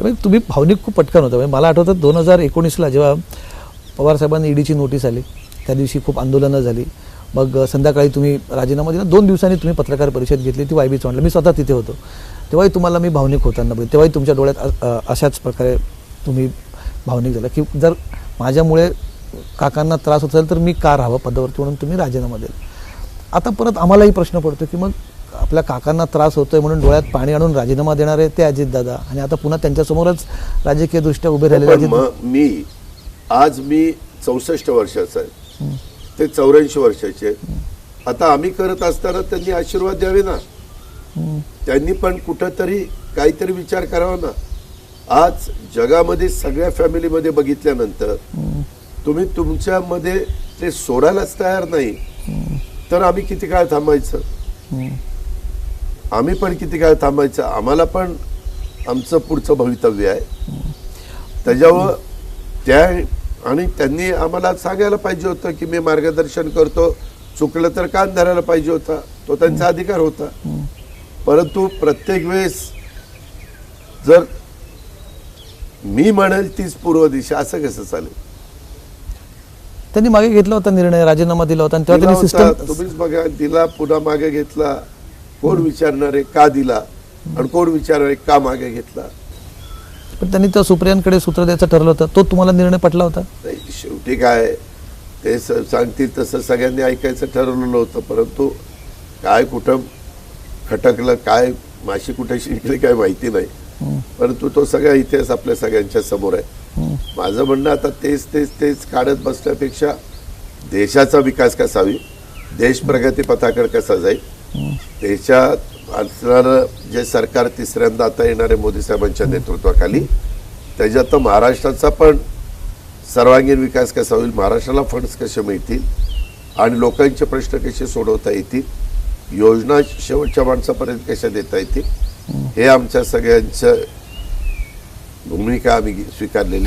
म्हणजे तुम्ही भावनिक खूप पटकन होता. म्हणजे मला आठवतं दोन हजार एकोणीसला जेव्हा पवारसाहेबांनी ईडीची नोटीस आली त्या दिवशी खूप आंदोलनं झाली. मग संध्याकाळी तुम्ही राजीनामा दिला. दोन दिवसांनी तुम्ही पत्रकार परिषद घेतली. ती वाय बी चव्हाणला मी स्वतः तिथे होतो. तेव्हाही तुम्हाला मी भावनिक होताना बघितलं. तेव्हाही तुमच्या डोळ्यात अशाच प्रकारे तुम्ही भावनिक झाला. की जर माझ्यामुळे काकांना त्रास होत असेल तर मी का राहावं पदावरती म्हणून तुम्ही राजीनामा दिला. आता परत आम्हालाही प्रश्न पडतो की मग आपल्या काकांना त्रास होतोय म्हणून डोळ्यात पाणी आणून राजीनामा देणारे ते अजितदादा. आणि आता पुन्हा त्यांच्यासमोरच राजकीयदृष्ट्या उभे राहिलेले पण अजित मग मी आज मी चौसष्ट वर्षाचा आहे. ते चौऱ्याऐंशी वर्षाचे. आता आम्ही करत असताना त्यांनी आशीर्वाद द्यावे ना. त्यांनी पण कुठंतरी काहीतरी विचार करावा ना. आज जगामध्ये सगळ्या फॅमिलीमध्ये बघितल्यानंतर तुम्ही तुमच्यामध्ये ते सोडायलाच तयार नाही. तर आम्ही किती काळ थांबायचं? आम्ही पण किती काळ थांबायचं आम्हाला पण आमचं पुढचं भवितव्य आहे. त्याच्यावर त्या आणि त्यांनी आम्हाला सांगायला पाहिजे होतं की मी मार्गदर्शन करतो. चुकलं तर कान धरायला पाहिजे होता. तो त्यांचा अधिकार होता. परंतु प्रत्येक वेळेस जर मी म्हणेल तीच पूर्व दिशा असं कसं चालेल? त्यांनी मागे घेतला होता निर्णय राजीनामा दिला होता तेव्हा त्यांनी तुम्हीच बघा दिला पुन्हा मागे घेतला. कोण विचारणार का दिला आणि कोण विचारणार का मागे घेतला? पण त्यांनी त्या सुप्रियांकडे सूत्र द्यायचं ठरलं होतं. तो तुम्हाला निर्णय पटला होता? नाही शेवटी काय ते सांगतील तसं सगळ्यांनी ऐकायचं ठरवलेलं होतं परंतु काय कुठं खटकलं काय माशी कुठे शिंकली काय माहिती नाही. परंतु तो सगळा इतिहास आपल्या सगळ्यांच्या समोर आहे. माझं म्हणणं आता तेच तेच तेच काढत बसण्यापेक्षा देशाचा विकास कसा होईल? देश प्रगती पथाकडे कसा जाईल? त्याच्यात असणारं जे सरकार तिसऱ्यांदा आता येणारे मोदी साहेबांच्या नेतृत्वाखाली त्याच्यात महाराष्ट्राचा पण सर्वांगीण विकास कसा होईल महाराष्ट्राला फंड्स कसे मिळतील आणि लोकांचे प्रश्न कसे सोडवता येतील योजना शेवटच्या माणसापर्यंत कशा देता येतील हे आमच्या सगळ्यांचं भूमिका आम्ही स्वीकारलेली